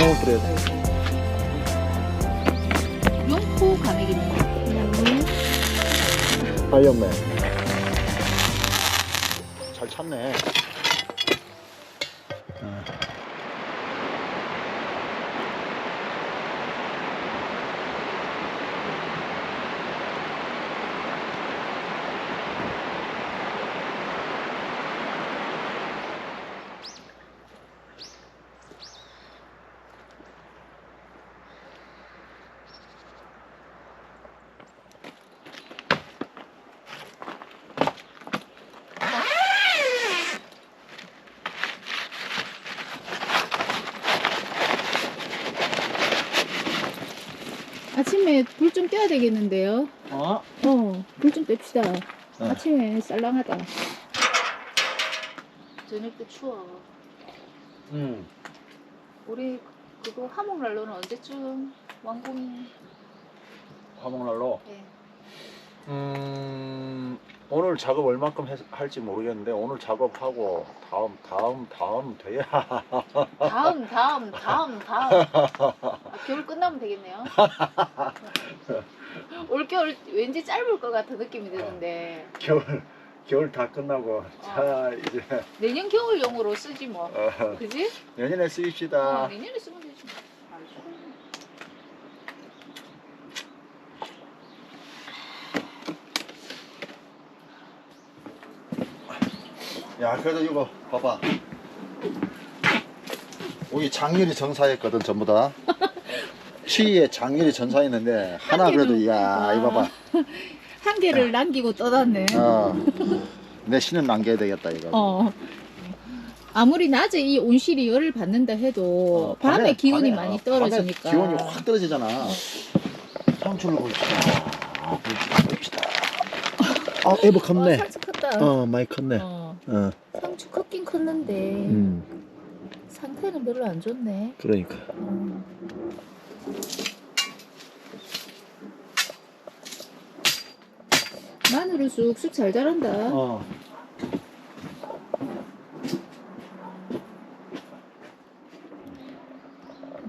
양념을 뿌려야 돼. 용포 가맥입니다. 빨렸네. 잘 찼네. 어. 아침에 불 좀 떼야 되겠는데요. 어? 어, 불 좀 뗍시다. 네. 아침에 썰렁하다. 저녁 때 추워. 음. 우리 그거 화목 난로는 언제쯤 완공이? 화목난로. 네. 음. 오늘 작업 얼만큼 했- 할지 모르겠는데 오늘 작업하고 다음 다음 다음 돼야 다음, 다음, 다음, 다음. 아, 겨울 끝나면 되겠네요. 올겨울 왠지 짧을 것 같은 느낌이 드는데 겨울 겨울 다 끝나고 자 이제 내년 겨울용으로 쓰지 뭐. 어, 그지? 내년에 어, 쓰입시다. 내년에 쓰면 되지. 뭐. 아이고. 야 그래도 이거 봐봐. 여기 장렬히 전사했거든 전부 다. 시에 장렬히 전사했는데 하나 그래도 야 이거 봐봐. 한 개를 남기고 떠났네. 어. 내 신은 남겨야 되겠다 이거. 어. 아무리 낮에 이 온실이 열을 받는다 해도 어, 밤에, 기온이 많이 어, 떨어지니까. 밤에 기온이 확 떨어지잖아. 상추를 볼까? 봅시다. 아, 에버 어, 컸네. 상추 컸다. 어, 많이 컸네. 어, 어, 상추 컸긴 컸는데 음, 상태는 별로 안 좋네. 그러니까. 어. 마늘을 쑥쑥 잘 자란다. 어,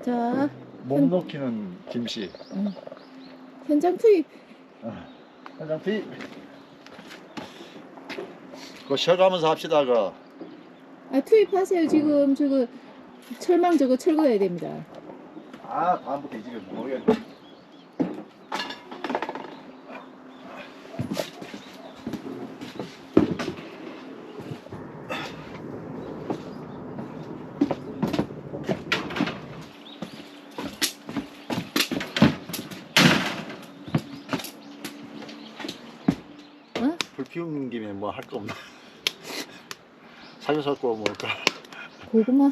자, 목 녹이는 김씨. 현장 투입. 한장 피. 그거 쉬어가면서 합시다, 그. 아, 투입하세요. 지금 저거 철망 저거 철거해야 됩니다. 아, 다음부터 이 집에 모르겠네. 어? 불 피우는 김에 뭐 할 거 없나? 사료 섞고 먹을까? 고구마.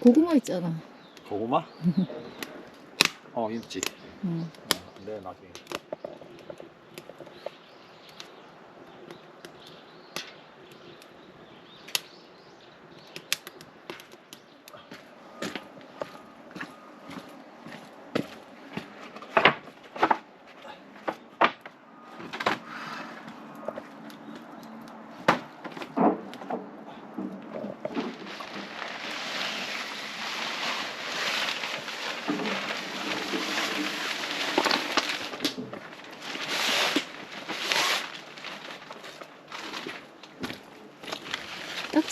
고구마 있잖아. 고구마? 어, 있지. 응. 어, 네, 나중에.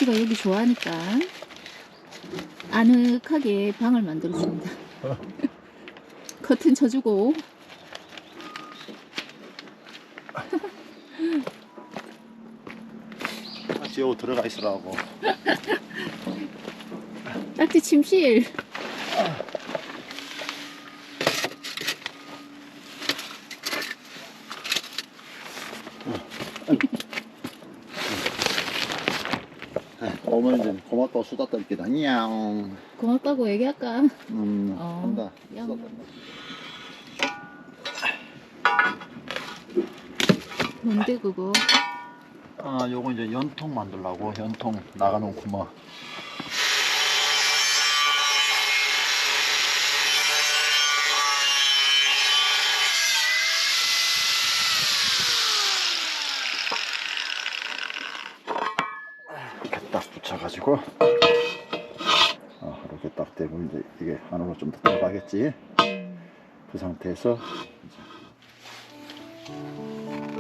딱지가 여기 좋아하니까 아늑하게 방을 만들어줍니다. 커튼 쳐주고 여기 들어가 있으라고. 딱지 침실. 어머니 좀 고맙다고 수다 떨기다. 냥. 고맙다고 얘기할까? 음, 어, 한다. 양. 수다 떨다. 뭔데 그거? 아, 요거 이제 연통 만들라고. 연통 나가는 구멍. 이렇게 딱 되고 이제 이게 안으로 좀 더 들어가겠지. 음. 그 상태에서 제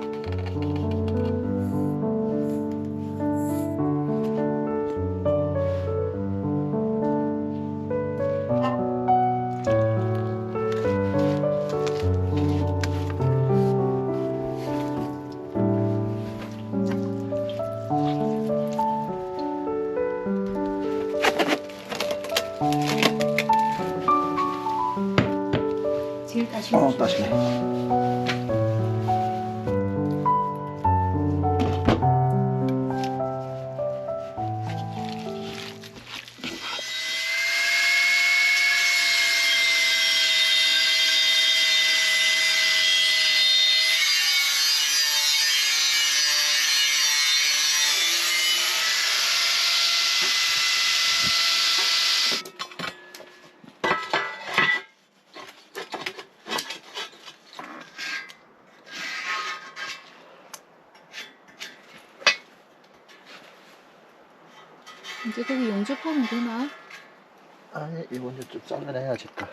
좀 잘라내야지 또.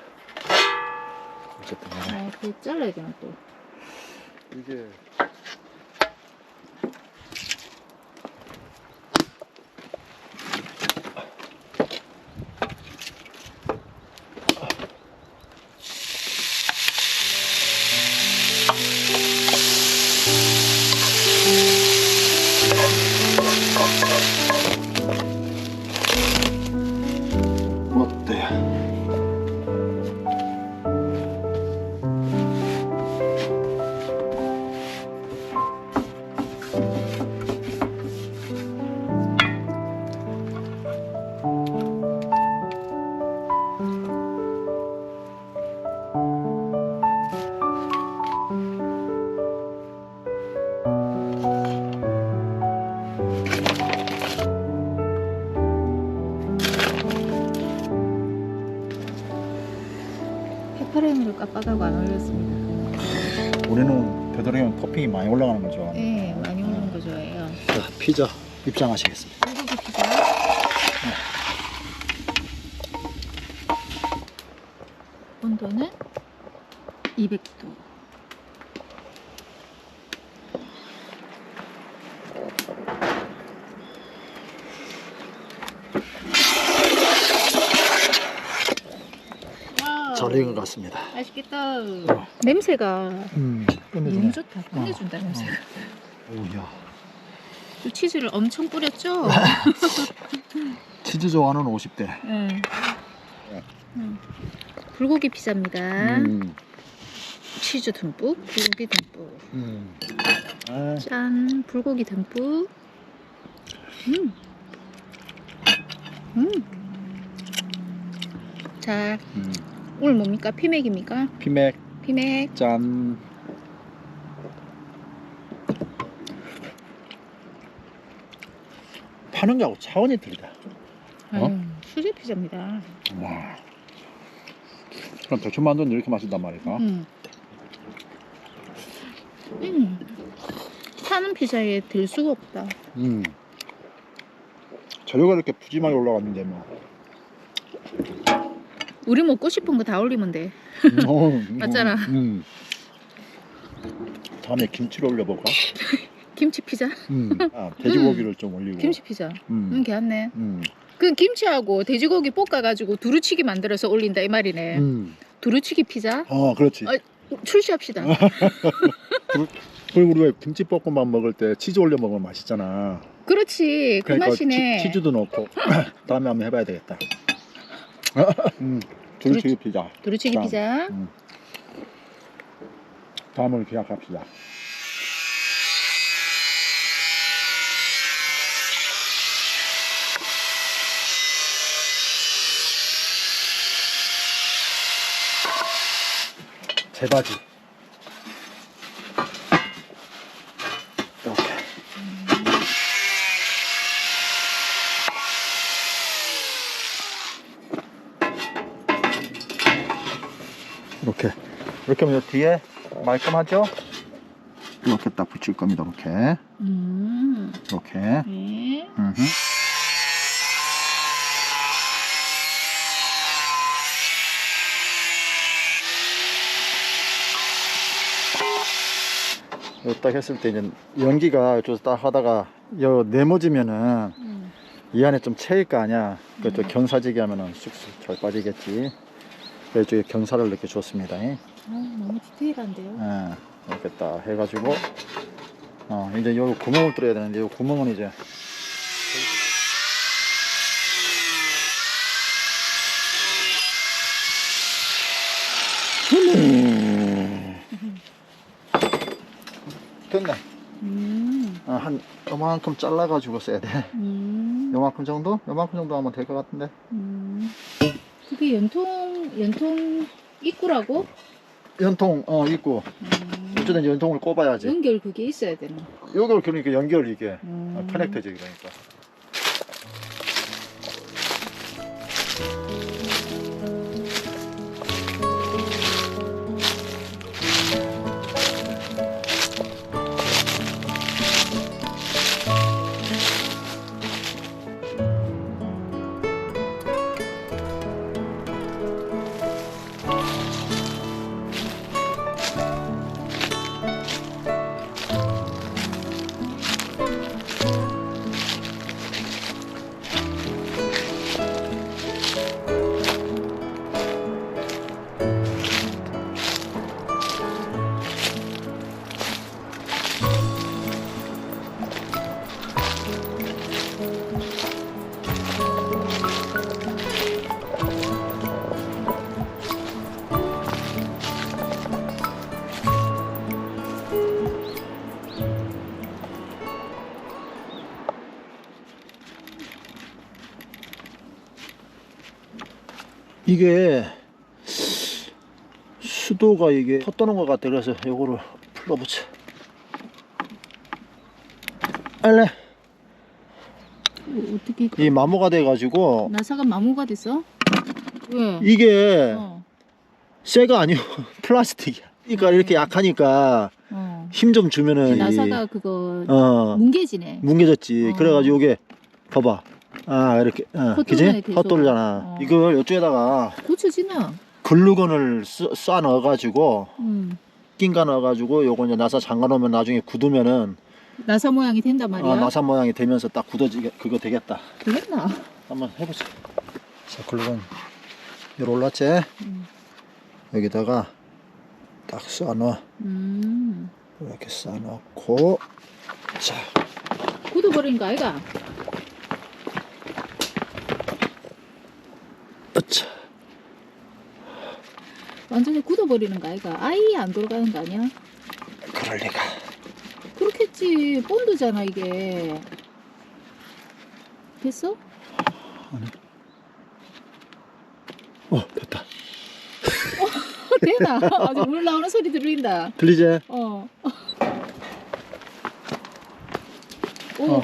어쨌든 아, 그 잘라야 되나 또. 이게 페퍼레인으로 깜빡하고 안 올렸습니다. 우리는 되도록이면 토핑이 많이 올라가는 거 좋아하는 네, 많이 오는 거 좋아해요. 자, 피자 입장하시겠습니다. 불고기 피자. 온도는 200도. 잘 익은 것 같습니다. 맛있겠다. 냄새가 음, 너무 끝내주네. 좋다. 끝내준다 냄새가. 오야. 또 치즈를 엄청 뿌렸죠? 치즈 좋아하는 50대. 응. 응. 불고기 피자입니다. 음, 치즈 듬뿍, 불고기 듬뿍. 음. 아, 짠, 불고기 듬뿍. 음. 음. 자, 음. 오늘 뭡니까? 피맥입니까? 피맥 피맥. 짠. 파는 거하고 차원이 틀리다. 어? 아유, 수제 피자입니다. 와. 그럼 대충 만두는 이렇게 맛있단 말이까? 음. 음. 파는 피자에 들 수가 없다. 음. 재료가 이렇게 푸짐하게 올라갔는데 뭐. 우리 먹고 싶은 거 다 올리면 돼. 음, 어, 음, 맞잖아. 음. 다음에 김치를 올려볼까? 김치 피자? 음. 아, 돼지고기를 좀 올리고. 김치 피자. 음, 음. 괜찮네. 음. 그 김치하고 돼지고기 볶아가지고 두루치기 만들어서 올린다 이 말이네. 음. 두루치기 피자? 어, 그렇지. 아, 출시합시다. 그리고 우리가 김치볶음밥 먹을 때 치즈 올려 먹으면 맛있잖아. 그렇지. 그 그러니까 맛이네. 치, 즈도 넣고 다음에 한번 해봐야 되겠다. 음, 두루치기 피자. 두루치기 자. 피자. 음. 다음을 기약합시다. 제바지. 그러면 뒤에 말끔하죠? 이렇게 딱 붙일 겁니다. 이렇게. 음. 이렇게. 네. 음흠. 딱 했을 때 이제 연기가 이쪽에서 딱 하다가 여 네모지면은 음. 이 안에 좀 채일 거 아니야. 그러니까 그좀 음. 견사지게 하면은 쑥쑥 잘 빠지겠지. 이쪽에 경사를 이렇게 줬습니다. 예, 아, 너무 디테일한데요. 이렇게 딱 해가지고 어 이제 요 구멍을 뚫어야 되는데 요 구멍은 이제 됐네. 음. 어, 한 요만큼 잘라가지고 써야 돼. 음. 요만큼 정도? 요만큼 정도 하면 될 것 같은데. 음. 그게 연통 연통 입구라고? 연통 어 있고 음. 어쨌든 연통을 꼽아야지. 연결 그게 있어야 되나? 요걸 그러니까 연결 이게 음. 아, 커넥터지 그러니까. 이게 수도가 이게 헛도는 것 같아. 그래서 요거를 풀어붙여. 알래? 어, 어떻게 이 마모가 돼 가지고 나사가 마모가 됐어? 왜? 이게 어. 쇠가 아니고 플라스틱이야. 그러니까 이렇게 약하니까 어. 힘좀 주면은 이- 나사가 그거 어 뭉개지네. 뭉개졌지. 어. 그래가지고 요게 봐봐. 아 이렇게 어, 그지? 헛돌네, 계속. 헛돌잖아. 어. 이걸 이쪽에다가 고쳐지나? 글루건을 쏴, 쏴 넣어가지고 음. 낀가 넣어가지고 요거 이제 나사 잠가 놓으면 나중에 굳으면은 나사 모양이 된단 말이야. 어, 나사 모양이 되면서 딱 굳어지게 그거 되겠다. 되겠나? 한번 해보자. 자 글루건 요로 올랐지? 음. 여기다가 딱 쏴 넣어. 음. 이렇게 쏴 넣고 자 굳어버린 거 아이가? 어차. 완전히 굳어버리는 거 아이가? 아예 안 돌아가는 거 아니야? 그럴 리가. 그렇겠지. 본드잖아 이게. 됐어? 어 됐다. 되나? 아주 물 나오는 소리 들린다. 들리지? 어. 오. 어.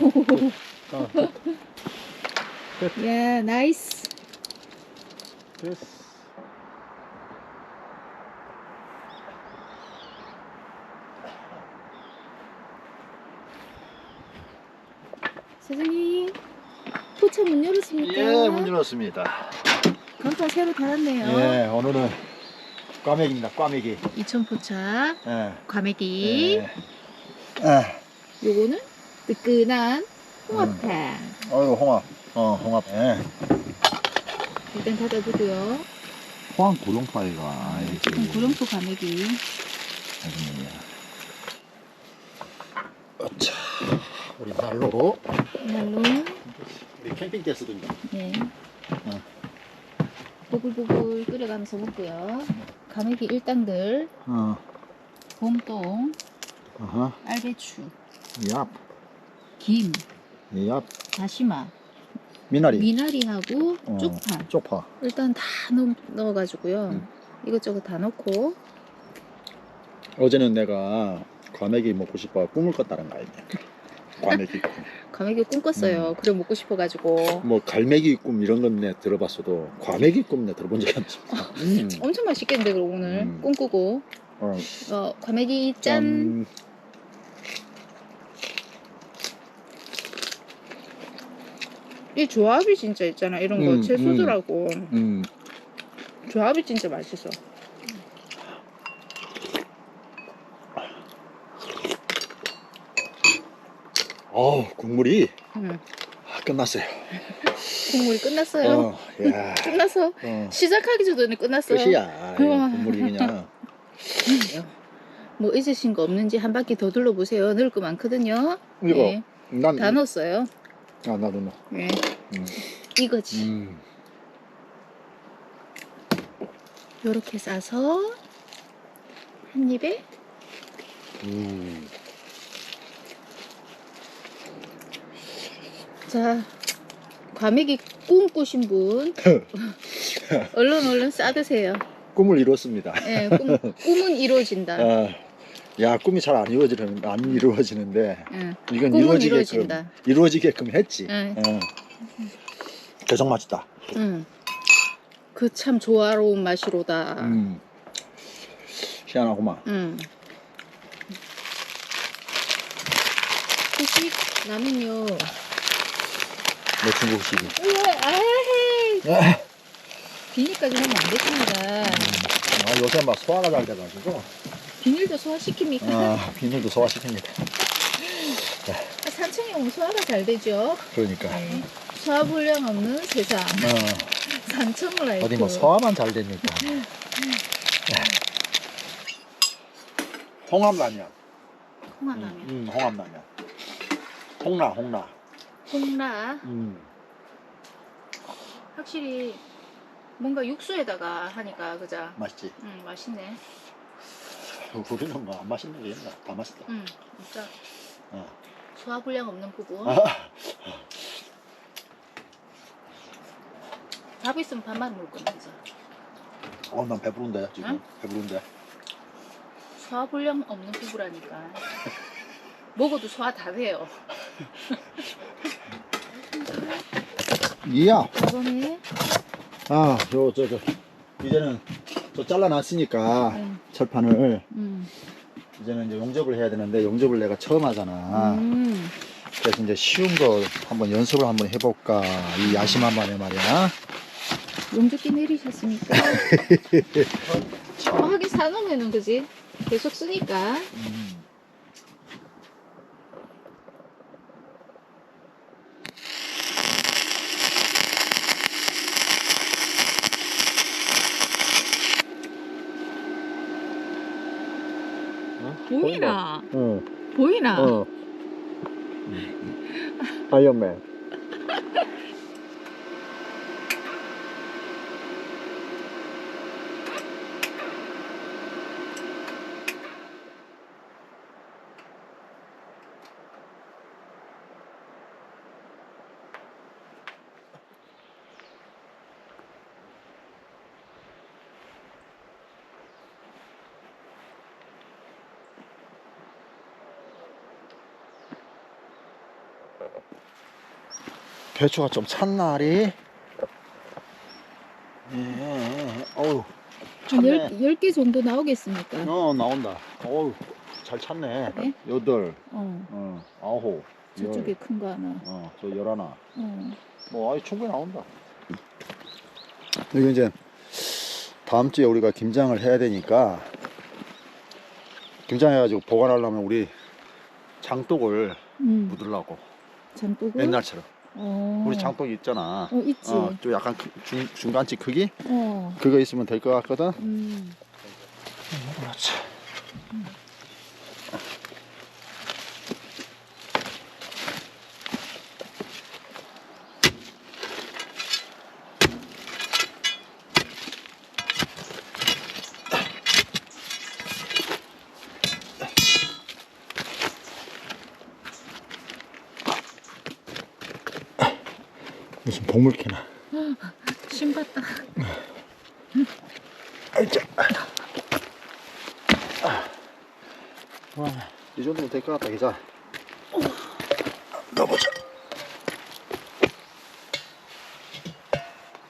어. 야, 나이스. 됐어. 사장님, 포차 문 열었습니까? 예, 문 열었습니다. 간판 새로 달았네요. 예, 오늘은 꽈맥입니다. 꽈맥이. 이천 포차, 예. 과메기. 예. 아, 요거는 뜨끈한 홍합탕. 어유 홍합. 어, 홍합. 예. 일단 닫아두고요. 포항 고룡파이가 지금 구룡포 과메기. 어차. 우리 난로로 날로. 우리 캠핑 때 쓰던 거. 네. 어. 보글보글 끓여가면서 먹고요. 과메기 일당들, 어. 봄동, 어허. 알배추, 얍. 김, 얍. 다시마, 미나리. 미나리하고 어. 쪽파. 쪽파. 일단 다 넣, 넣어가지고요. 음. 이것저것 다 넣고 어제는 내가 과메기 먹고 싶어 꿈을 꿨다는 거 아니야. 과메기 꿈. 과메기 꿈 꿨어요. 그래 먹고 싶어가지고 뭐 갈매기 꿈 이런 건 내 들어봤어도 과메기 꿈 내 들어본 적이 없어. 음. 엄청 맛있겠는데 그럼 오늘 음. 꿈꾸고 어, 어, 과메기 짠. 짠. 이 조합이 진짜 있잖아. 이런 거 음, 채소들하고 음. 조합이 진짜 맛있어. 어우 국물이 음. 아, 끝났어요. 국물이 끝났어요. 어, 야, 끝났어. 어, 시작하기 전에 끝났어요. 끝이야. 이 우와. 국물이 그냥. 뭐 잊으신 거 없는지 한 바퀴 더 둘러보세요. 넣을 거 많거든요. 이거 네, 난다 넣었어요. 아 나도 넣어. 네. 음. 이거지. 음. 요렇게 싸서 한 입에 음. 자 과메기 꿈 꾸신 분 얼른 얼른 싸드세요. 꿈을 이뤘습니다. 예, 꿈, 꿈은 이루어진다. 아, 야 꿈이 잘 안 이루어지는 안 이루어지는데 예, 이건 이루어지게끔 이루어진다. 이루어지게끔 했지. 응. 어. 계속 맛있다. 음. 그참 조화로운 맛이로다. 음. 희한하구만. 음. 후식 남은요. 내 중국식이. 우와, 아이, 아, 비닐까지 하면 안 됐습니다. 아, 요새 막 소화가 잘 돼가지고 비닐도 소화시킵니까? 아, 비닐도 소화시킵니다. 아, 산청이 오면 소화가 잘 되죠. 그러니까. 네. 소화불량 없는 세상. 어, 산청을 알고. 어디 뭐 소화만 잘 됩니까? 홍합라면. 홍합라면. 음, 홍합라면. 홍라, 홍라. 홍라. 음. 확실히 뭔가 육수에다가 하니까 그자. 맛있지. 음, 맛있네. 우리는 뭐 안 맛있는 게 있나? 다 맛있다. 음, 진짜 어. 소화불량 없는 부부. 아, 밥 있으면 밥만 먹을 거야, 진짜. 어, 난 배부른데 지금. 응? 배부른데. 소화불량 없는 부부라니까. 먹어도 소화 다 돼요. 이야. 이번에 아, 저, 저, 저. 이제는 저 잘라놨으니까 음, 철판을 음, 이제는 이제 용접을 해야 되는데 용접을 내가 처음 하잖아. 음. 그래서 이제 쉬운 거 한번 연습을 한번 해볼까. 이 야심한 마음에 말이야. 용접기 내리셨습니까? 어, 하긴 사놓으면은 그지? 계속 쓰니까. 음. 보이나? 어, 보이나? 어. 아이언맨. 배추가 좀 찬 날이. 예, 어우, 한 찼네. 열, 열개 정도 나오겠습니까? 어, 나온다. 어우, 잘 찼네. 네? 여덟, 어, 어, 아홉, 저쪽에 열, 큰거 하나. 어, 저 열하나. 어. 뭐, 아이, 충분히 나온다. 이거 이제 다음 주에 우리가 김장을 해야 되니까 김장해가지고 보관하려면 우리 장독을 음, 묻으려고 장독을? 옛날처럼 어. 우리 장독 있잖아. 어, 있지. 어, 좀 약간 크- 중, 중간치 크기 어. 그거 있으면 될 것 같거든. 음. 그렇지. 무슨 복물캐나. 신봤다. 아이자. 와, 이 정도면 될 것 같다, 기자. 가보자.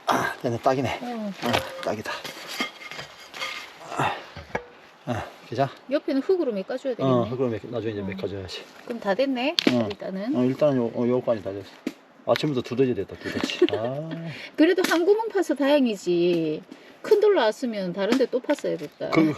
아, 얘네 딱이네. 어. 아, 딱이다. 아, 아, 기자. 옆에는 흙으로 메꿔줘야 되겠네. 어, 그럼 몇- 나중에 이제 어. 메꿔줘야지. 그럼 다 됐네. 어. 일단은. 어, 일단은 요, 어, 요까지 다 됐어. 아침부터 두더지 됐다, 두더지. 아, 그래도 한 구멍 파서 다행이지. 큰돌 나왔으면 다른 데 또 팠어야 됐다. 그,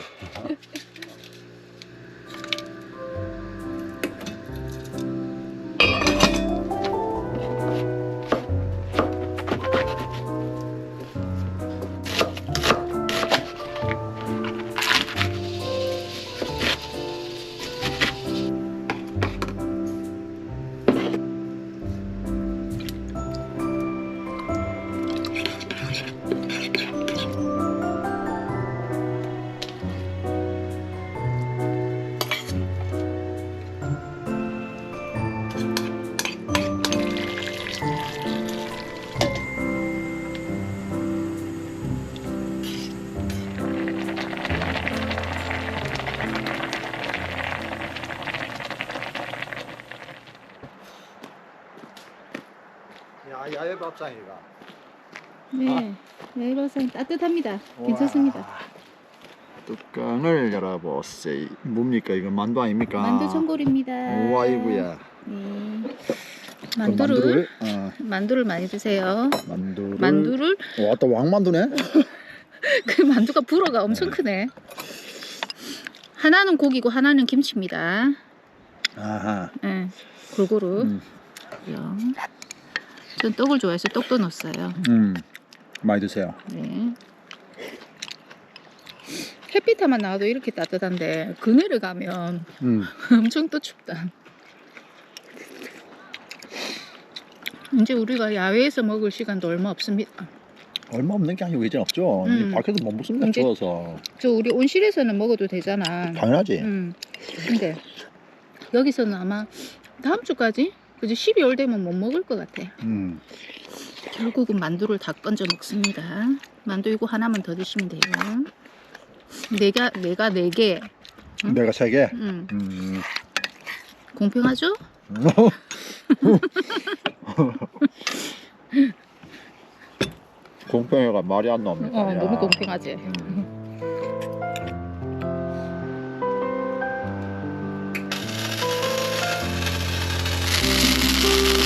야외 밥상이가. 네. 네, 이로선 따뜻합니다. 괜찮습니다. 뚜껑을 열어보세요. 뭡니까 이거 만두 아닙니까? 만두 전골입니다. 우와 이구야. 네. 그 만두를 어, 만두를 많이 드세요. 만두를. 만두를 와또 왕만두네. 그 만두가 불어가 엄청 크네. 하나는 고기고 하나는 김치입니다. 아하. 네. 골고루. 음, 전 떡을 좋아해서 떡도 넣었어요. 음. 많이 드세요. 네. 햇빛에만 나와도 이렇게 따뜻한데 그늘에 가면 음. 엄청 또 춥다. 이제 우리가 야외에서 먹을 시간도 얼마 없습니다. 얼마 없는 게 아니고 이제 없죠. 음. 이 밖에서 못 먹습니다. 이제- 추워서. 저 우리 온실에서는 먹어도 되잖아. 당연하지. 음. 근데 여기서는 아마 다음 주까지 그지 12월 되면 못 먹을 것 같아. 음. 결국은 만두를 다 건져 먹습니다. 만두 이거 하나만 더 드시면 돼요. 내가 내가 네 개. 응? 내가 세 개. 음. 음. 공평하죠? 공평해가 말이 안 나옵니다. 어, 야. 너무 공평하지. 음. you